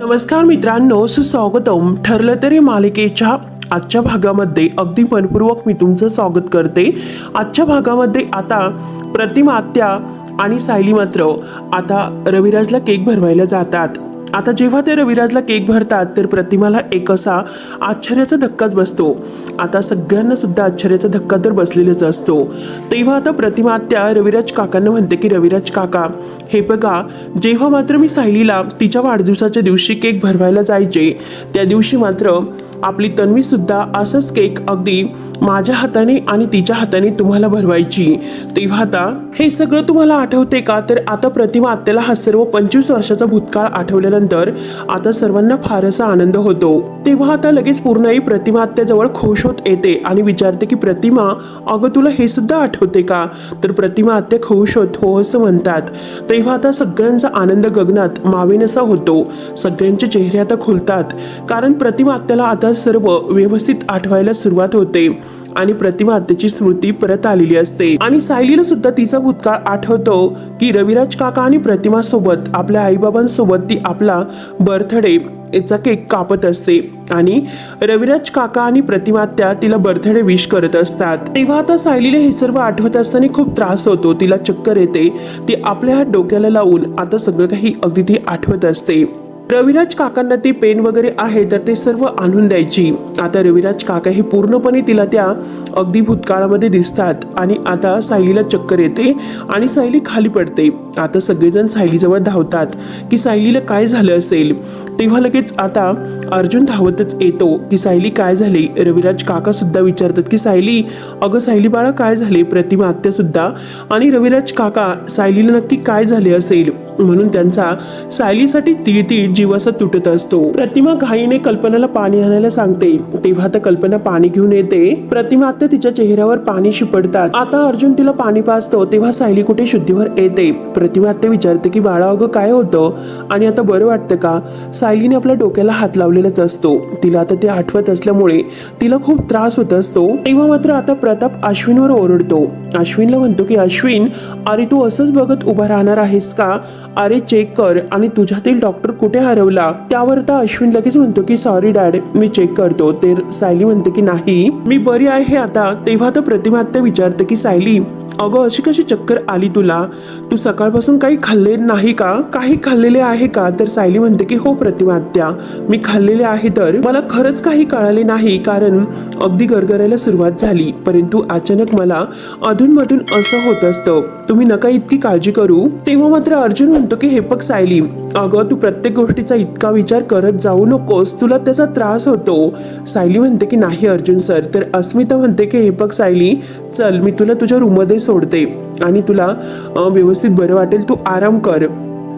नमस्कार मित्रांनो सुस्वागतम. ठरलं तरी मालिकेच्या आजच्या भागामध्ये अगदी मनपूर्वक मी तुमचं स्वागत करते. आजच्या भागामध्ये आता प्रतिमा आत्या आणि सायली मात्र आता रविराजला केक भरवायला जातात. आता जेव्हा ते रविराजला केक भरतात तर प्रतिमाला एक असा आश्चर्याचा धक्काच बसतो. आता सगळ्यांना सुद्धा आश्चर्याचा धक्का तर बसलेलाच असतो. तेव्हा आता प्रतिमा आत्या रविराज काकांना म्हणते की रविराज काका हे बघा जेव्हा मात्र मी सायलीला तिच्या वाढदिवसाच्या दिवशी केक भरवायला जायचे त्या दिवशी मात्र आपली तन्वीसुद्धा असंच केक अगदी माझ्या हाताने आणि तिच्या हाताने तुम्हाला भरवायची. तेव्हा आता हे सगळं तुम्हाला आठवते का? तर आता प्रतिमा आत्याला हा सर्व पंचवीस वर्षाचा भूतकाळ आठवलेला झाल्यानंतर आता सर्वांना फार असा आनंद होतो. तेव्हा आता लगेच पूर्णही प्रतिमा आत्याजवळ खुश होत येते आणि विचारते की प्रतिमा अगं तुला हे सुद्धा आठवते का? तर प्रतिमा आत्या खुश होत हो असं म्हणतात. तेव्हा आता सगळ्यांचा आनंद गगनात मावेनसा होतो. सगळ्यांचे चेहरे आता खुलतात. कारण प्रतिमा आत्याला आता सर्व व्यवस्थित आठवायला सुरुवात होते. आणि प्रतिमा आत्याची स्मृती परत आलेली असते. आणि सायलीला सुद्धा तिचा भूतकाळ आठवतो की रविराज काका आणि प्रतिमा सोबत आपल्या आईबाबांसोबत ती आपला बर्थडे याचा केक कापत असते. आणि रविराज काका आणि प्रतिमा त्या तिला बर्थडे विश करत असतात. तेव्हा आता सायलीला हे सर्व आठवत असताना खूप त्रास होतो. तिला चक्कर येते. ती आपल्या डोक्याला लावून आता सगळं काही अगदी ती आठवत असते. रविराज काकांना ती पेन वगैरे आहे तर ते सर्व आणून द्यायची. आता रविराज काका हे पूर्णपणे तिला त्या अगदी भूतकाळामध्ये दिसतात आणि आता सायलीला चक्कर येते आणि सायली खाली पडते. आता सगळेजण सायलीजवळ धावतात की सायलीला काय झालं असेल? तेव्हा लगेच आता अर्जुन धावतच येतो की सायली काय झाली? रविराज काका सुद्धा विचारतात की सायली अगं सायली बाळा काय झाले? प्रतिमा आत्यासुद्धा आणि रविराज काका सायलीला नक्की काय झाले असेल? म्हणून त्यांचा सायलीसाठी तिळतीळ जीवासा तुटत असतो. प्रतिमा घाईने कल्पनाला पाणी आणायला सांगते. तेव्हा तर कल्पना पाणी घेऊन येते. प्रतिमा आता तिच्या चेहऱ्यावर पाणी शिपडतात. आता अर्जुन तिला पाणी पाजतो तेव्हा सायली कुठे शुद्धीवर येते? प्रतिमा आता विचारते की बाळा अगं काय होतं? आणि आता बरं वाटतं का? सायलीने आपल्या डोक्याला हात लावलेलाच असतो. तिला आता ते आठवत असल्यामुळे तिला खूप त्रास होत असतो. तेव्हा मात्र आता प्रताप अश्विनवर ओरडतो. अश्विनला म्हणतो की अश्विन अरे तू असंच बघत उभा राहणार आहेस का? अरे चेक कर आणि तुझ्यातील डॉक्टर कुठे हरवला? त्यावर तर अश्विन लगेच म्हणतो की सॉरी डॅड मी चेक करतो. ते सायली म्हणते की नाही मी बरी आहे आता. तेव्हा तर प्रतिमा आत्या विचारते की सायली अगं अशी कशी चक्कर आली तुला? तू सकाळपासून काही खाल्ले नाही का? काही खाल्लेले आहे का? तर सायली म्हणते की हो प्रतिमा आत्या मी खाल्लेले आहे तर. मला खरंच काही कळाले नाही कारण अगदी गरगरायला सुरुवात झाली. परंतु अचानक मला अधूनमधून असं होत असतं तुम्ही नका इतकी काळजी करू. तेव्हा मात्र अर्जुन म्हणतो की हे बघ सायली अगं तू प्रत्येक गोष्टीचा इतका विचार करत जाऊ नकोस तुला त्याचा त्रास होतो. सायली म्हणते की नाही अर्जुन सर तर अस्मिता म्हणते की हे बघ सायली चल मी तुला तुझ्या रूममध्ये सोडते आणि तुला व्यवस्थित बरं वाटेल तू आराम कर.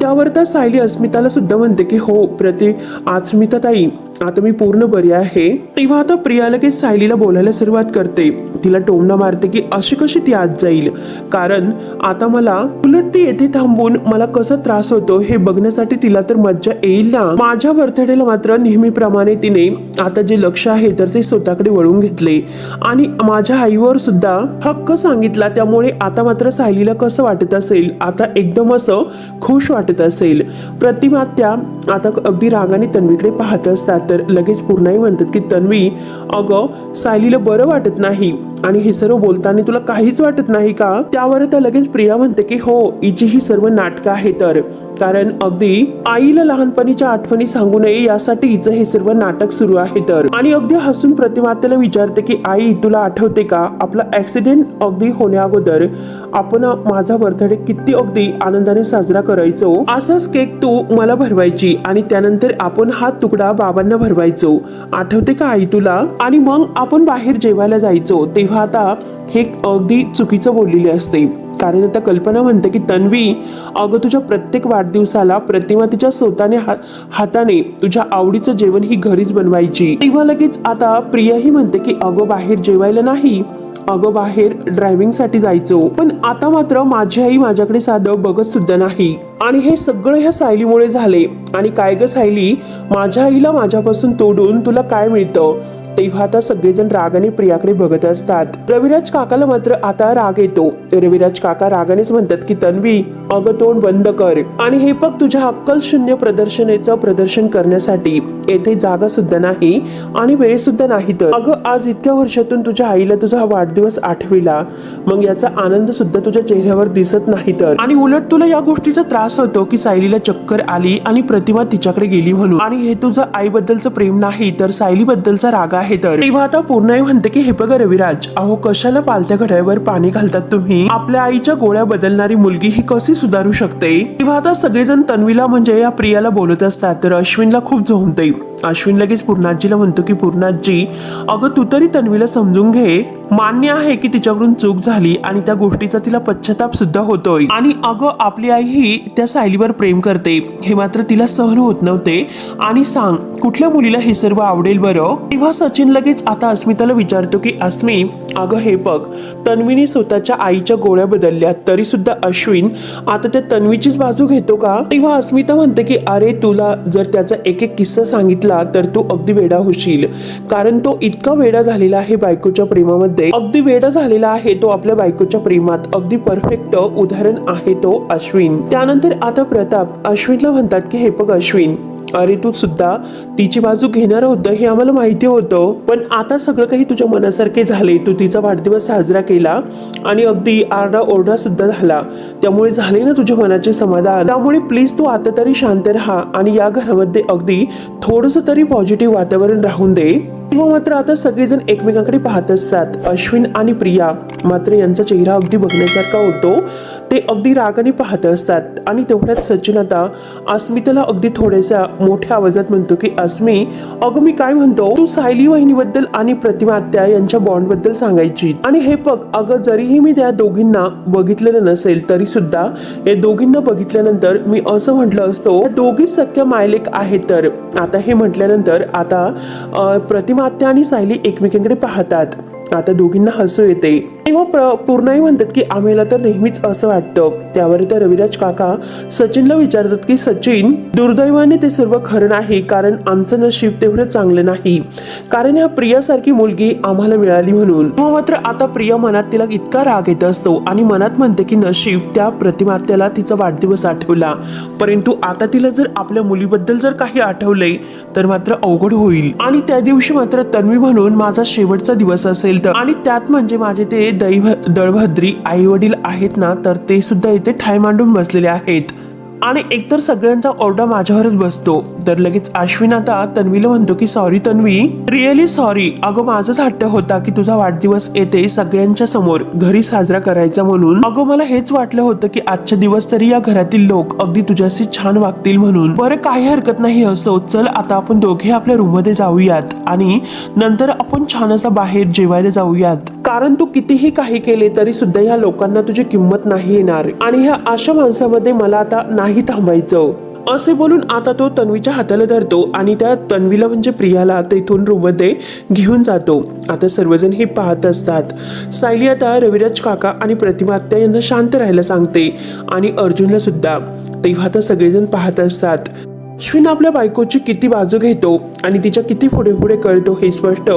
त्यावर त्या सायली अस्मिताला सुद्धा म्हणते की हो प्रति अस्मिता ताई आता मी पूर्ण बरी आहे. तेव्हा आता प्रिया लगेच सायलीला बोलायला सुरुवात करते. तिला टोमना मारते की अशी कशी ती आज जाईल. कारण आता मला उलट ती येथे थांबून मला कसा त्रास होतो हे बघण्यासाठी तिला तर मज्जा येईल ना. माझ्या बर्थडेला मात्र नेहमीप्रमाणे तिने आता जे लक्ष आहे तर ते स्वतःकडे वळून घेतले. आणि माझ्या आईवर सुद्धा हक्क सांगितला. त्यामुळे आता मात्र सायलीला कसं वाटत असेल? आता एकदम असं खुश वाटत असेल. प्रतिमा त्या आता अगदी रागाने तन्वीकडे पाहत असतात. तर लगेच पूर्णाई म्हणतात की तन्वी अगं सायलीला बरं वाटत नाही आणि हे सर्व बोलताना तुला काहीच वाटत नाही का? त्यावर त्या लगेच प्रिया म्हणते की हो हिची ही सर्व नाटकं आहे तर. कारण अगदी आईला लहानपणीच्या आठवणी सांगू नये यासाठीच हे सर्व नाटक सुरू आहे तर. आणि अगदी हसून प्रतिमातेला विचारते की आई तुला आठवते का? आपला ऍक्सिडेंट अगदी होण्या अगोदर आपण माझा बर्थडे किती अगदी आनंदाने साजरा करायचो? असाच केक तू मला भरवायची आणि त्यानंतर आपण हा तुकडा बाबांना भरवायचो. आठवते का आई तुला? आणि मग आपण बाहेर जेवायला जायचो. तेव्हा आता हे अगदी चुकीचं बोललेले असते. कारण आता कल्पना म्हणते की तन्वी अगं तुझ्या प्रत्येक वाढदिवसाला प्रतिमा तिच्या स्वतःने हा- हाताने तुझ्या आवडीचं जेवण ही घरीच बनवायची. तेव्हा लगेच आता प्रियाही म्हणते की अगं बाहेर जेवायला नाही. अगं बाहेर ड्रायव्हिंगसाठी जायचो. पण आता मात्र माझी आई माझ्याकडे साधं बघत सुद्धा नाही. आणि हे सगळं ह्या सायलीमुळे झाले. आणि काय ग सायली? माझ्या आईला माझ्यापासून तोडून तुला काय मिळतं? तेव्हा आता सगळेजण रागाने प्रियाकडे बघत असतात. रविराज काकाला मात्र आता राग येतो. रविराज काका रागानेच म्हणतात की तन्वी अगं तोंड बंद कर. आणि हे बघ तुझ्या अक्कल शून्य प्रदर्शनेचं प्रदर्शन करण्यासाठी. येथे जागा सुद्धा नाही आणि वेळ सुद्धा नाही तर. अगं आज इतक्या वर्षातून तुझ्या आईला तुझा हा वाढदिवस आठविला. मग याचा आनंद सुद्धा तुझ्या चेहऱ्यावर दिसत नाही तर. आणि उलट तुला या गोष्टीचा त्रास होतो की सायलीला चक्कर आली आणि प्रतिमा तिच्याकडे गेली म्हणून. आणि हे तुझं आईबद्दलचं प्रेम नाही तर सायली बद्दलचा राग आहे तर. तेव्हा आता पूर्ण म्हणते की हे बघा रविराज अहो कशाला पालत्या घड्यावर पाणी घालतात तुम्ही? आपल्या आईच्या गोळ्या बदलणारी मुलगी ही कशी सुधारू शकते? तेव्हा आता सगळेजण तन्वीला म्हणजे या प्रियाला बोलत असतात तर अश्विनला खूप झोंबते अश्विन लगेच पूर्णाजीला म्हणतो की पूर्णाजी अगं तू तरी तन्वीला समजून घे. मान्य आहे की तिच्याकडून चूक झाली आणि त्या गोष्टीचा तिला पश्चाताप सुद्धा होतोय. आणि अगं आपली आई ही त्या सायलीवर प्रेम करते. हे मात्र तिला सहन होत नव्हते. आणि सांग कुठल्या मुलीला हे सर्व आवडेल बरं? तेव्हा सचिन लगेच आता अस्मिताला विचारतो की अस्मी अगं हे बघ तन्वीने स्वतःच्या आईच्या गोळ्या बदलल्या तरी सुद्धा अश्विन आता त्या तन्वीचीच बाजू घेतो का? तेव्हा अस्मिता म्हणते की अरे तुला जर त्याचा एक एक किस्सा सांगितला तर तू अगदी वेडा होशील. कारण तो इतका वेडा झालेला आहे बायकोच्या प्रेमामध्ये. अगदी वेडा झालेला आहे तो आपल्या बायकोच्या प्रेमात. अगदी परफेक्ट उदाहरण आहे तो अश्विन. त्यानंतर आता प्रताप. अश्विनला म्हणतात की हे बघ अश्विन अरे तू सुद्धा तिची बाजू घेणार होतं हे आम्हाला माहिती होतं. पण आता सगळं काही तुझ्या मनासारखे झाले. तू तिचा वाढदिवस साजरा केला आणि अगदी आरडा ओरडा सुद्धा झाला. त्यामुळे झाले ना तुझ्या मनाचे समाधान. त्यामुळे प्लीज तू आता तरी शांत राहा आणि या घरामध्ये अगदी थोडंसं तरी पॉझिटिव्ह वातावरण राहून दे. तेव्हा मात्र आता सगळेजण एकमेकांकडे पाहत असतात अश्विन आणि प्रिया मात्र यांचा चेहरा अगदी बघण्यासारखा होतो. ते अगदी रागाने पाहत असतात आणि तेवढ्यात सचिन आता अस्मिताला अगदी थोड्याशा मोठ्या आवाजात म्हणतो की अस्मी अगं मी काय म्हणतो? तू सायली वहिनीबद्दल आणि प्रतिमा आत्या यांच्या बॉन्डबद्दल सांगायची. आणि हे बघ अगं जरीही मी त्या दोघींना बघितलेलं नसेल तरी सुद्धा या दोघींना बघितल्यानंतर मी असं म्हटलं असतो दोघी सख्या मायलेक आहेत तर. आता हे म्हटल्यानंतर आता प्रतिमा मात्या आणि सायली एकमेकांकडे पाहतात. आता दोघींना हसू येते. तेव्हा प्र- पूर्णाई म्हणतात की आम्हाला तर नेहमीच असं वाटतं. त्यावर त्या रविराज काका सचिनला विचारतात की सचिन दुर्दैवाने ते सर्व खरं नाही कारण आमचं नशीब तेवढं चांगलं नाही. कारण ह्या प्रियासारखी मुलगी आम्हाला मिळाली म्हणून. मात्र आता प्रिया मनात तिला इतका राग येत असतो आणि मनात म्हणते की नशीब त्या प्रतिमात्याला तिचा वाढदिवस आठवला. परंतु आता तिला जर आपल्या मुलीबद्दल जर काही आठवलंय तर मात्र अवघड होईल. आणि त्या दिवशी मात्र तन्वी म्हणून माझा शेवटचा दिवस असेल तर. आणि त्यात म्हणजे माझे ते दैव दळभद्री आई वडील आहेत ना तर ते सुद्धा इथे ठाय मांडून बसलेले आहेत. आणि एकतर सगळ्यांचा ओरडा माझ्यावरच बसतो. तर लगेच अश्विन आता तन्वीला म्हणतो की सॉरी तन्वी. रिअली सॉरी अगं माझाच हट्ट होता की तुझा वाढदिवस येते सगळ्यांच्या समोर घरी साजरा करायचा म्हणून. अगं मला हेच वाटलं होतं की आजच्या दिवस तरी या घरातील लोक अगदी तुझ्याशी छान वागतील म्हणून. बरं काही हरकत नाही असो. चल आता आपण दोघे आपल्या रूममध्ये जाऊयात आणि नंतर आपण छान असा बाहेर जेवायला जाऊयात. कारण तू कितीही काही केले तरी सुद्धा ह्या लोकांना तुझी किंमत नाही येणार. आणि ह्या अशा माणसामध्ये मला आता नाही थांबायचं. असे बोलून आता तो तन्वीच्या हाताला धरतो आणि त्या तन्वीला म्हणजे प्रियाला तेथून रूममध्ये घेऊन जातो. आता सर्वजण हे पाहत असतात. सायली आता रविराज काका आणि प्रतिमात्या यांना शांत राहायला सांगते आणि अर्जुनला सुद्धा. तेव्हा आता सगळेजण पाहत असतात. अश्विन आपल्या बायकोची किती बाजू घेतो आणि तिच्या किती पुढे पुढे कळतो हे स्पष्ट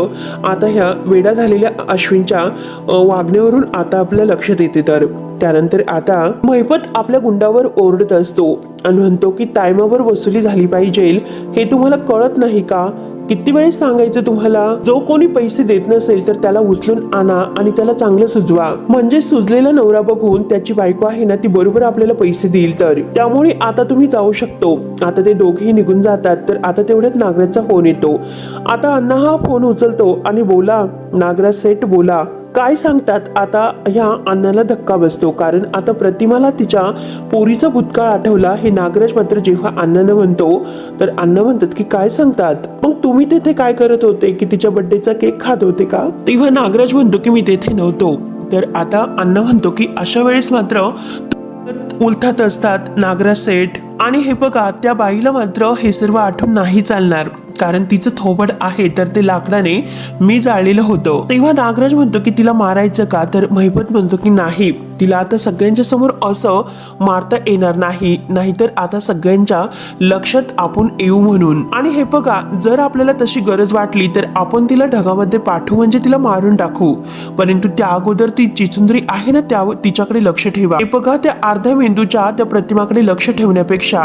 आता ह्या वेडा झालेल्या अश्विनच्या वागण्यावरून आता आपल्या लक्षात येते तर. त्यानंतर आता महिपत आपल्या गुंडावर ओरडत असतो आणि म्हणतो की टायमावर वसुली झाली पाहिजे हे तुम्हाला कळत नाही का? किती वेळेस सांगायचं तुम्हाला? जो कोणी पैसे देत नसेल तर त्याला उचलून आणा आणि त्याला चांगलं सुजवा. म्हणजे सुजलेला नवरा बघून त्याची बायको आहे ना ती बरोबर आपल्याला पैसे देईल तर. त्यामुळे आता तुम्ही जाऊ शकतो. आता ते दोघेही निघून जातात तर आता तेवढ्यात नागराजचा फोन येतो. आता अण्णा हा फोन उचलतो आणि बोला नागराज सेट बोला. काय सांगतात? आता ह्या अण्णाला धक्का बसतो. कारण आता प्रतिमाला तिच्या पोरीचा भूतकाळ आठवला. हे नागराज मात्र जेव्हा अण्णानं म्हणतो तर अण्णा म्हणतात की काय सांगतात? मग तुम्ही तेथे काय करत होते? की तिच्या बर्थडेचा केक खात होते का? तेव्हा नागराज म्हणतो की मी तेथे नव्हतो. तर आता अण्णा म्हणतो की अशा वेळेस मात्र उलथत असतात नागराज सेठ. आणि हे बघा त्या बाईला मात्र हे सर्व आठवून नाही चालणार. कारण तिचं थोबड आहे तर ते लाकडाने मी जाळलेलं होतं. तेव्हा नागराज म्हणतो की तिला मारायचं का? तर महिपत म्हणतो की नाही. तिला आता सगळ्यांच्या समोर असं मारता येणार नाही नाहीतर आता सगळ्यांच्या लक्षात आपण येऊ म्हणून. आणि हे बघा जर आपल्याला तशी गरज वाटली तर आपण तिला ढगामध्ये पाठवू म्हणजे तिला मारून टाकू. परंतु त्या अगोदर ती चिचुंद्री आहे ना त्या तिच्याकडे लक्ष ठेवा. हे बघा त्या अर्ध्या मेंदूच्या त्या प्रतिमाकडे लक्ष ठेवण्यापेक्षा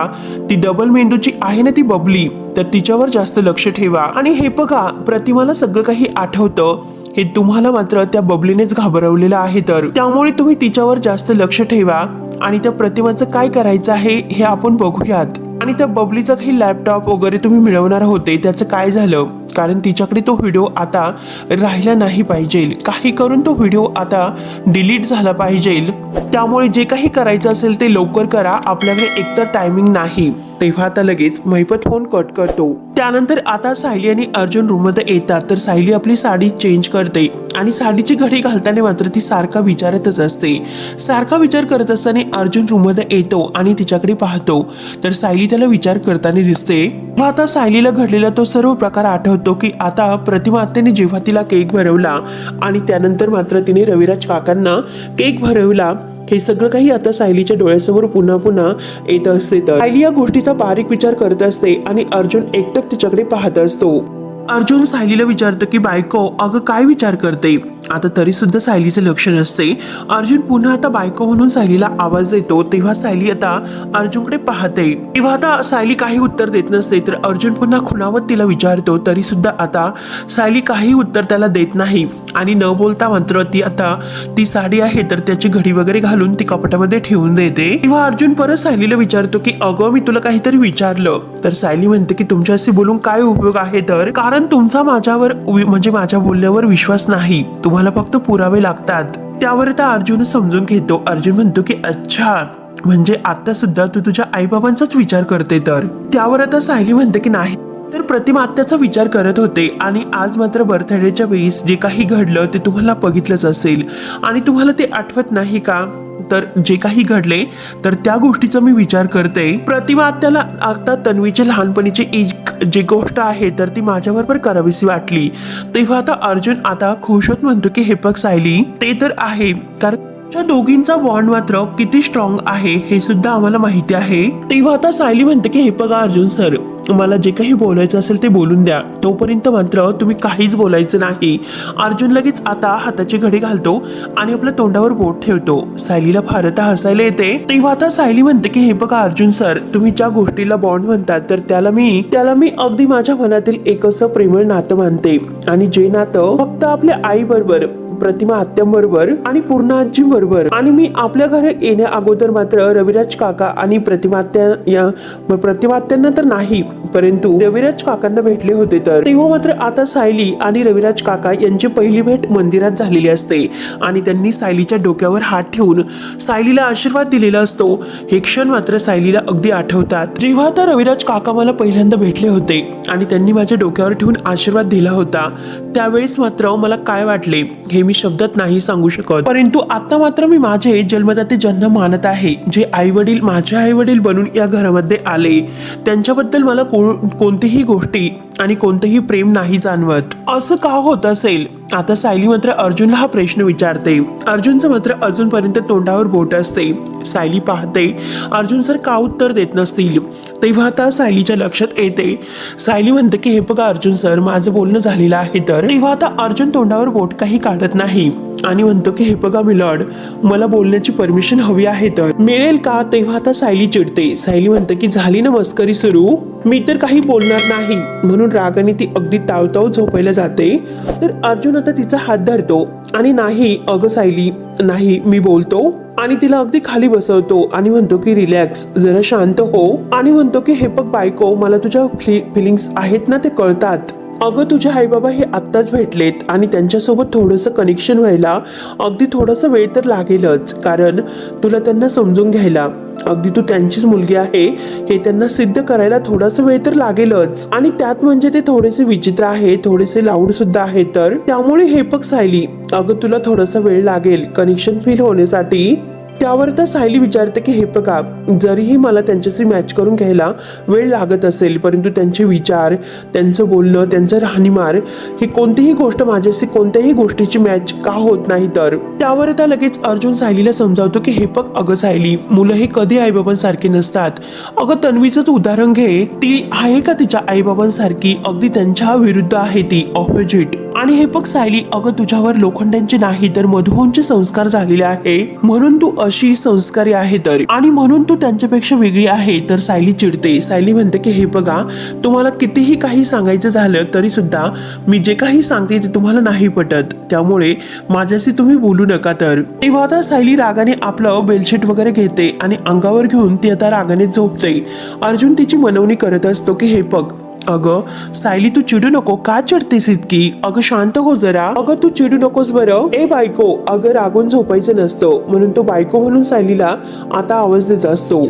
ती डबल मेंदूची आहे ना ती बबली तर तिच्यावर जास्त लक्ष ठेवा. आणि हे बघा प्रतिमाला सगळं काही आठवतं. हे तुम्हाला मात्र त्या बबलीनेच घाबरवलेलं आहे तर. त्यामुळे तुम्ही तिच्यावर जास्त लक्ष ठेवा आणि त्या प्रतिमाचं काय करायचं आहे हे आपण बघूयात. आणि त्या बबलीचा काही लॅपटॉप वगैरे तुम्ही मिळवणार होते त्याचं काय झालं? कारण तिच्याकडे तो व्हिडिओ आता राहिला नाही पाहिजे. काही करून तो व्हिडिओ आता डिलीट झाला पाहिजे. त्यामुळे जे काही करायचं असेल ते लवकर करा. आपल्याकडे एकतर टायमिंग नाही. तेव्हा आता लगेच महिपत फोन कट करतो. त्यानंतर आता सायली आणि अर्जुन रूममध्ये येतात तर सायली आपली साडी चेंज करते आणि साडीची घडी घालताना मात्र ती सारखा विचारतच असते. सारखा विचार करत असताना अर्जुन रूममध्ये येतो आणि तिच्याकडे पाहतो. तर सायली त्याला विचार करताना दिसते व आता सायलीला घडलेला तो सर्व प्रकार आठवतो की आता प्रतिमा आत्याने जेव्हा तिला केक भरवला आणि त्यानंतर मात्र तिने रविराज काकांना केक भरवला हे सगळं काही आता सायलीच्या डोळ्यासमोर पुन्हा पुन्हा येत असते तर. सायली या गोष्टीचा बारीक विचार करत असते आणि अर्जुन एकटक तिच्याकडे पाहत असतो. अर्जुन सायलीला विचारतो की बायको अगं काय विचार करते? आता तरी सुद्धा सायलीचं लक्ष नसते. अर्जुन पुन्हा आता बायको म्हणून सायलीला आवाज देतो. तेव्हा सायली आता अर्जुनकडे पाहते. तेव्हा आता सायली काही उत्तर देत नसते तर अर्जुन पुन्हा खुणावत तिला विचारतो तरी सुद्धा आता सायली काही उत्तर त्याला देत नाही. आणि न बोलता मात्र ती आता ती साडी आहे तर त्याची घडी वगैरे घालून ती कपाटामध्ये ठेवून देते. तेव्हा अर्जुन परत सायलीला विचारतो की अगं मी तुला काहीतरी विचारलं. तर सायली म्हणते की तुमच्याशी बोलून काय उपयोग आहे तर? कारण तुमचा माझ्यावर म्हणजे माझ्या बोलण्यावर विश्वास नाही. तुम्हाला फक्त पुरावे लागतात. त्यावर आता अर्जुन समजून घेतो. अर्जुन म्हणतो की अच्छा म्हणजे आता सुद्धा तू तुझ्या आईबाबांचाच विचार करते तर? त्यावर आता सायली म्हणते की नाही तर प्रतिमा आत्याचा विचार करत होते आणि आज मात्र बर्थडेच्या वेळेस जे काही घडलं ते तुम्हाला बघितलंच असेल. आणि तुम्हाला ते आठवत नाही का? तर जे काही घडले तर त्या गोष्टीचा मी विचार करते. प्रतिमा आत्याला आता तन्वीचे लहानपणीची एक जी गोष्ट आहे तर ती माझ्याबरोबर करावीशी वाटली. तेव्हा आता अर्जुन आता खुश होत म्हणतो की हे सायली ते तर आहे. कारण त्या दोघींचा बॉन्ड मात्र किती स्ट्रॉंग आहे हे सुद्धा आम्हाला माहिती आहे. तेव्हा आता सायली म्हणते की हे बघा अर्जुन सर मला जे काही बोलायचं असेल ते बोलून द्या. तोपर्यंत मात्र तुम्ही काहीच बोलायचं नाही. अर्जुन लगेच आता हाताची घडी घालतो आणि आपल्या तोंडावर बोट ठेवतो. सायलीला फार आता हसायला येते. तेव्हा आता सायली म्हणते की हे बघा अर्जुन सर तुम्ही ज्या गोष्टीला बॉन्ड म्हणतात तर त्याला मी त्याला मी अगदी माझ्या मनातील एक असं प्रेमळ नातं मानते. आणि जे नातं फक्त आपल्या आई बरोबर प्रतिमा आत्यांबरोबर आणि पूर्ण आजी बरोबर आणि मी आपल्या घरी येण्या अगोदर मात्र रविराज काका आणि प्रतिमात्या या प्रतिमात्यांना तर नाही परंतु रविराज काकांना भेटले होते तर. तेव्हा मात्र आता सायली आणि रविराज काका यांची पहिली भेट मंदिरात झालेली असते आणि त्यांनी सायलीच्या डोक्यावर हात ठेवून सायलीला आशीर्वाद दिलेला असतो. हे क्षण मात्र सायलीला अगदी आठवतात. जेव्हा आता रविराज काका मला पहिल्यांदा भेटले होते आणि त्यांनी माझ्या डोक्यावर ठेवून आशीर्वाद दिला होता त्यावेळेस मात्र मला काय वाटले हे मी शब्दात नाही सांगू शकत. परंतु आता मात्र मी माझे जन्मदाते जन्म मानत आहे जे आई वडील माझे आई वडील बनून या घरामध्ये आले त्यांच्याबद्दल मला कोणतीही गोष्टी आणि कोणतंही प्रेम नाही जाणवत. असं का होत असेल? आता सायली मात्र अर्जुनला हा प्रश्न विचारते. अर्जुनचं मात्र अजूनपर्यंत तोंडावर बोट असते. सायली पाहते अर्जुन सर का उत्तर देत नसतील? तेव्हा आता सायलीच्या लक्षात येते. सायली म्हणते की हे बघा अर्जुन सर माझं बोलणं झालेलं आहे तर. तेव्हा आता अर्जुन तोंडावर बोट काही काढत नाही. आणि म्हणतो की हे बघा मिलॉर्ड मला बोलण्याची परमिशन हवी आहे तर. मिळेल का? तेव्हा आता सायली चिडते. सायली म्हणते की झाली ना मस्करी सुरू? मी तर काही बोलणार नाही. म्हणून रागाने ती अगदी तावताव झोपायला जाते. तर अर्जुन आता तिचा हात धरतो. आणि नाही अगं सायली नाही मी बोलतो. आणि तिला अगदी खाली बसवतो. आणि म्हणतो की रिलॅक्स जरा शांत हो. आणि म्हणतो की हे बघ बायको मला तुझ्या फिलिंग्स आहेत ना ते कळतात. अगं तुझे आईबाबा हे आत्ताच भेटलेत आणि त्यांच्यासोबत थोडंसं कनेक्शन व्हायला अगदी थोडासा वेळ तर लागेलच. कारण तुला त्यांना समजून घ्यायला. अगदी तू त्यांचीच मुलगी आहे हे त्यांना सिद्ध करायला थोडासा वेळ तर लागेलच. आणि त्यात म्हणजे ते थोडेसे विचित्र आहे थोडेसे लाऊड सुद्धा आहे तर. त्यामुळे हे पग सायली अगं तुला थोडासा वेळ लागेल. कनेक्शन फील होण्यासाठी. त्यावर तर सायली विचारते की हे बघा जरीही मला त्यांच्याशी मॅच करून घ्यायला वेळ लागत असेल परंतु त्यांचे विचार त्यांचं बोलणं त्यांचं राहणीमार ही कोणतीही गोष्ट माझ्याशी कोणत्याही गोष्टीची मॅच का होत नाही तर? त्यावर त्या लगेच अर्जुन सायलीला समजावतो की हे बघ अगं सायली मुलं हे कधी आईबाबांसारखी नसतात. अगं तन्वीचंच उदाहरण घे. ती आहे का तिच्या आईबाबांसारखी? अगदी त्यांच्या विरुद्ध आहे ती ऑपोजिट आणि हे बघ सायली अगं तुझ्यावर लोखंडांचे नाही तर मधुहोंचे संस्कार झालेले आहे. म्हणून तू अशी संस्कारी आहे तर. आणि म्हणून तू त्यांच्यापेक्षा वेगळी आहे. तर सायली चिडते. सायली म्हणते की हे बघा तुम्हाला कितीही काही सांगायचं झालं तरी सुद्धा मी जे काही सांगते ते तुम्हाला नाही पटत. त्यामुळे माझ्याशी तुम्ही बोलू नका तर. तेव्हा आता सायली रागाने आपलं बेलशीट वगैरे घेते आणि अंगावर घेऊन ती आता रागाने झोपते. अर्जुन तिची मनवणी करत असतो की हे बघ अगं सायली तू चिडू नको. का चिडतेस इतकी? अगं शांत हो जरा. अगं तू चिडू नकोस बरं. ए बायको अगं रागून झोपायचं नसतं. म्हणून तो बायको म्हणून सायलीला आता आवाज देत असतो.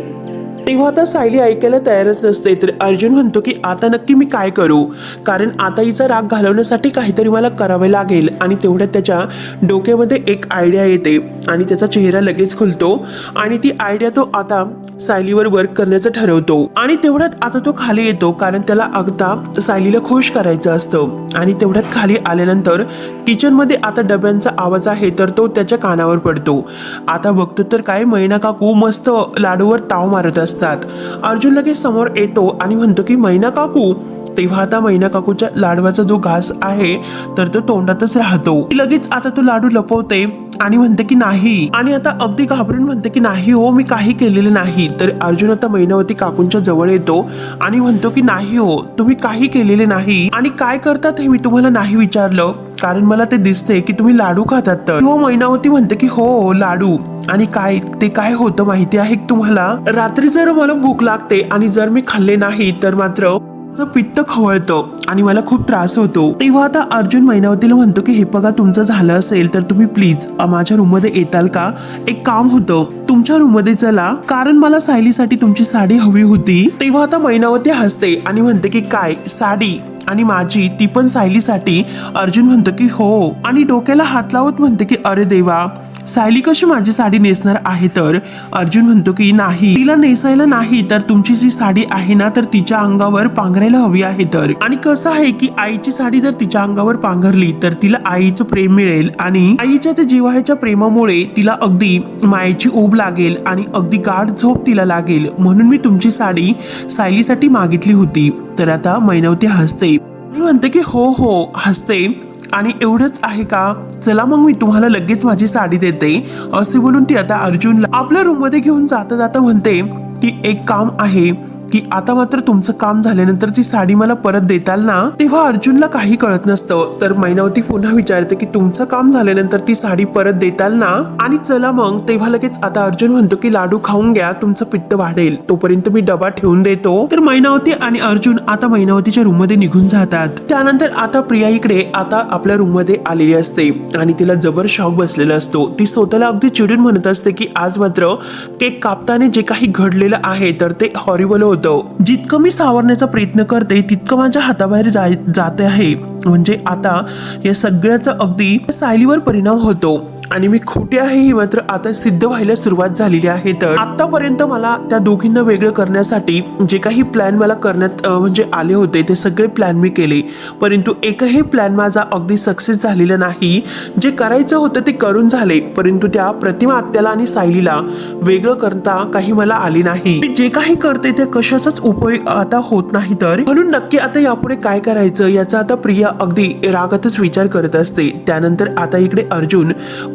तेव्हा आता सायली ऐकायला तयारच नसते. तर अर्जुन म्हणतो की आता नक्की मी काय करू? कारण आता हिचा राग घालवण्यासाठी काहीतरी मला करावे लागेल. आणि तेवढ्यात त्याच्या डोक्यामध्ये एक आयडिया येते. आणि त्याचा चेहरा लगेच खुलतो. आणि ती आयडिया तो आता सायलीवर वर्क करण्याचं ठरवतो. आणि तेवढ्यात आता तो खाली येतो कारण त्याला अगदा सायलीला खुश करायचं असतं. आणि तेवढ्यात खाली आल्यानंतर किचनमध्ये आता डब्यांचा आवाज आहे तर तो त्याच्या कानावर पडतो. आता बघतो तर काय मैना काकू मस्त लाडूवर ताव मारत असतात. अर्जुन लगेच समोर येतो आणि म्हणतो की मैना काकू तेव्हा आता मैना काकूच्या लाडवाचा जो घास आहे तर तो तोंडातच राहतो. लगेच आता तो लाडू लपवते आणि म्हणते की नाही. आणि आता अगदी घाबरून म्हणते की नाही हो मी काही केलेलं नाही. तर अर्जुन आता मैनावती काकूंच्या जवळ येतो आणि म्हणतो की नाही हो तुम्ही काही केलेले नाही. आणि काय करतात हे मी तुम्हाला नाही विचारलं. कारण मला ते दिसते की तुम्ही लाडू खातात तर. हो मैनावती म्हणते की हो, हो लाडू. आणि काय ते काय होतं माहिती आहे तुम्हाला? रात्री जर मला भूक लागते आणि जर मी खाल्ले नाही तर मात्र माझं पित्त खवळतं आणि मला खूप त्रास होतो. तेव्हा आता अर्जुन मैनावतीला म्हणतो की हे बघा तुमचं झालं असेल तर तुम्ही प्लीज माझ्या रूममध्ये येताल का? एक काम होतं. तुमच्या रूममध्ये चला. कारण मला सायलीसाठी तुमची साडी हवी होती. तेव्हा आता मैनावती हसते आणि म्हणते की काय? साडी आणि माझी ती पण सायलीसाठी. अर्जुन म्हणतो की हो. आणि डोक्याला हात लावत म्हणते की अरे देवा सायली कशी माझी साडी नेसणार आहे तर? अर्जुन म्हणतो की नाही. तिला नेसायला नाही तर तुमची जी साडी आहे ना तर तिच्या अंगावर पांघरायला हवी आहे तर. आणि कसं आहे की आईची साडी जर तिच्या अंगावर पांघरली तर तिला आईचं प्रेम मिळेल आणि आईच्या त्या जिव्हाळ्याच्या प्रेमामुळे तिला अगदी मायेची ओब लागेल आणि अगदी गाढ झोप तिला लागेल. म्हणून मी तुमची साडी सायलीसाठी मागितली होती. तर आता मैनवती हसते. मी म्हणते की हो हो हसते. आणि एवढंच आहे का? चला मग मी तुम्हाला लगेच माझी साडी देते. असे बोलून ती आता अर्जुनला आपल्या रूममध्ये घेऊन जाता जाता म्हणते की एक काम आहे की आता मात्र तुमचं काम झाल्यानंतर ती साडी मला परत देताल ना तेव्हा अर्जुनला काही कळत नसतं. तर मैनावती पुन्हा विचारते की तुमचं काम झाल्यानंतर ती साडी परत देताल ना? आणि चला मग तेव्हा लगेच आता अर्जुन म्हणतो की लाडू खाऊन घ्या तुमचं पित्त वाढेल. तोपर्यंत मी डबा ठेवून देतो. तर मैनावती आणि अर्जुन आता मैनावतीच्या रूममध्ये निघून जातात. त्यानंतर आता प्रिया इकडे आता आपल्या रूममध्ये आलेली असते. आणि तिला जबर शॉक बसलेला असतो. ती स्वतःला अगदी चिडून म्हणत असते की आज मात्र केक कापताने जे काही घडलेलं आहे तर ते हॉरिबल होत जितकं मी सावरण्याचा प्रयत्न करते तितकं माझ्या हाताबाहेर जाय जाते आहे. म्हणजे आता या सगळ्याचा अगदी सायलीवर परिणाम होतो. आणि मी खोटे आहे ही मात्र आता सिद्ध व्हायला सुरुवात झालेली आहे. तर आतापर्यंत मला त्या दोघींना वेगळं करण्यासाठी जे काही प्लॅन मला करण्यात म्हणजे आले होते ते सगळे प्लॅन मी केले. परंतु एकही प्लॅन माझा अगदी सक्सेस झालेला नाही. जे करायचं होतं ते करून झाले. परंतु त्या प्रतिमा आत्याला आणि सायलीला वेगळं करता काही मला आले नाही. जे काही करते ते कशाचाच उपयोग आता होत नाही तर म्हणून नक्की आता यापुढे काय करायचं याचा आता प्रिया अगदी रागातच विचार करत असते. त्यानंतर आता इकडे अर्जुन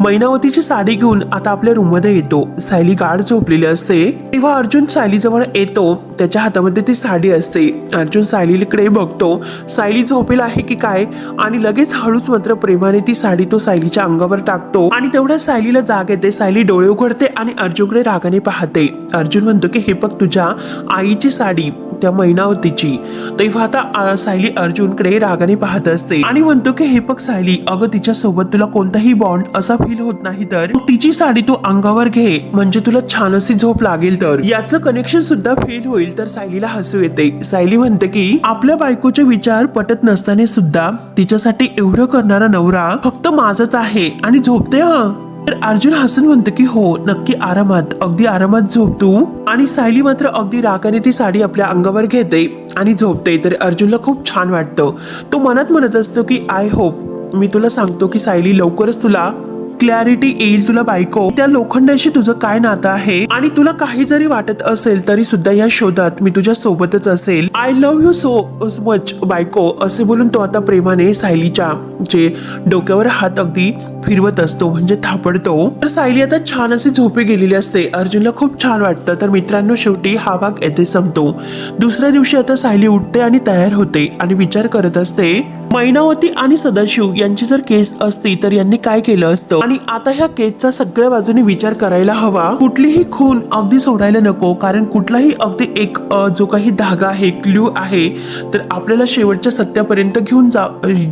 मैनावतीची साडी घेऊन आता आपल्या रूममध्ये येतो. सायली गाढ झोपलेली असते. तेव्हा अर्जुन सायली जवळ येतो. त्याच्या हातामध्ये ती साडी असते. अर्जुन सायलीकडे बघतो. सायली झोपेल आहे की काय? आणि लगेच हळूच मात्र प्रेमाने ती साडी तो सायलीच्या अंगावर टाकतो. आणि तेवढ्या सायलीला जाग येते. सायली डोळे उघडते आणि अर्जुनकडे रागाने पाहते. अर्जुन म्हणतो की हे बघ तुझ्या आईची साडी त्या मैनावतीची. तेव्हा आता सायली अर्जुनकडे रागाने पाहत असते. आणि म्हणतो की हे बघ सायली अगं तिच्या सोबत तुला कोणताही बॉन्ड असा फील होत नाही तर. तिची साडी तू अंगावर घे म्हणजे तुला छान अशी झोप लागेल तर. याचं कनेक्शन सुद्धा फेल होईल तर सायलीला हसू येते. सायली म्हणते की आपल्या बायकोचे विचार पटत नसताना सुद्धा तिच्यासाठी एवढं करणारा नवरा फक्त माझाच आहे आणि झोपते हा. तर अर्जुन हसन म्हणतो की हो नक्की आरामात. अगदी आरामात झोप तू. आणि सायली मात्र अगदी रागाने ती साडी आपल्या अंगावर घेते आणि झोपते. तर अर्जुनला खूप छान वाटतं. तो मनात म्हणत असतो की आय होप मी तुला सांगतो की सायली लवकरच तुला क्लॅरिटी येईल तुला बायको. त्या लोखंडाशी तुझं काय नातं आहे? आणि तुला काही जरी वाटत असेल तरी सुद्धा या शोधात मी तुझ्या सोबतच असेल. I love you so much बायको असे बोलून तो आता प्रेमाने सायलीच्या जे डोक्यावर हात अगदी फिरवत असतो म्हणजे थापडतो. तर सायली आता छान अशी झोपे गेलेली असते. अर्जुनला खूप छान वाटतं. तर मित्रांनो शेवटी हा भाग येथे संपतो. दुसऱ्या दिवशी आता सायली उठते आणि तयार होते आणि विचार करत असते मैनावती आणि सदाशिव यांची जर केस असती तर यांनी काय केलं असतं? आणि आता ह्या केसचा सगळ्या बाजूने विचार करायला हवा. कुठलीही खून अगदी सोडायला नको कारण कुठलाही अगदी एक जो काही धागा आहे क्ल्यू आहे तर आपल्याला शेवटच्या सत्यापर्यंत घेऊन जा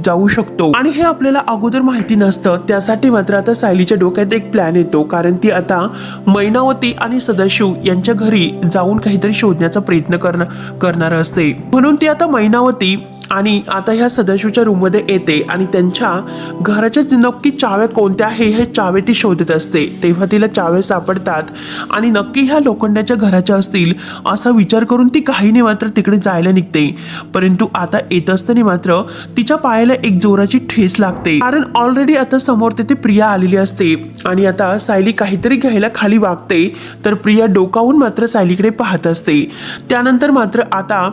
जाऊ शकतो. आणि हे आपल्याला अगोदर माहिती नसतं त्यासाठी मात्र आता सायलीच्या डोक्यात एक प्लॅन येतो. कारण ती आता मैनावती आणि सदाशिव यांच्या घरी जाऊन काहीतरी शोधण्याचा प्रयत्न करणार असते. म्हणून ती आता मैनावती आणि आता ह्या सदाशिवच्या रूममध्ये येते आणि त्यांच्या घराच्या नक्की चाव्या कोणत्या आहे हे चावे ती शोधत असते. तेव्हा तिला चावे सापडतात आणि नक्की ह्या लोखंडाच्या घराच्या असतील असा विचार करून ती काहीने मात्र तिकडे जायला निघते. परंतु आता येत असताना मात्र तिच्या पायाला एक जोराची ठेस लागते. कारण ऑलरेडी आता समोर तिथे प्रिया आलेली असते आणि आता सायली काहीतरी घ्यायला खाली वागते तर प्रिया डोकावून मात्र सायलीकडे पाहत असते. त्यानंतर मात्र आता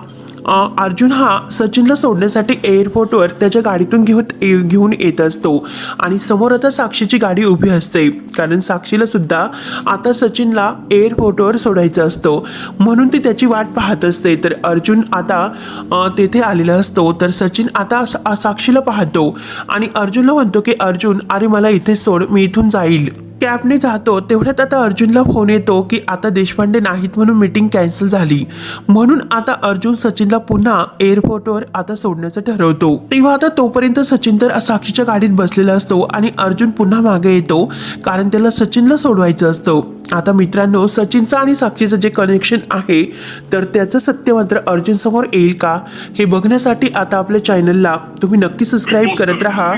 अर्जुन हा सचिनला सोडण्यासाठी एअरपोर्टवर त्याच्या गाडीतून घेऊन ए- घेऊन येत असतो. आणि समोर आता साक्षीची गाडी उभी असते. कारण साक्षीला सुद्धा आता सचिनला एअरपोर्टवर सोडायचं असतो. म्हणून ती त्याची वाट पाहत असते. तर अर्जुन आता तेथे आलेला असतो. तर सचिन आता साक्षीला पाहतो. आणि अर्जुनला म्हणतो की अर्जुन अरे मला इथे सोड. मी इथून जाईल. कॅबने जातो तेवढ्यात आता अर्जुनला फोन येतो की आता देशपांडे नाहीत म्हणून मीटिंग कॅन्सल झाली. म्हणून आता अर्जुन सचिनला पुन्हा एअरपोर्टवर आता सोडण्याचं ठरवतो. तेव्हा आता तोपर्यंत सचिन तर साक्षीच्या गाडीत बसलेला असतो आणि अर्जुन पुन्हा मागे येतो कारण त्याला सचिनला सोडवायचं असतं. आता मित्रांनो सचिनचं आणि साक्षीचं जे कनेक्शन आहे तर त्याचं सत्य मात्र अर्जुन समोर येईल का हे बघण्यासाठी आता आपल्या चॅनलला तुम्ही नक्की सबस्क्राईब करत राहा.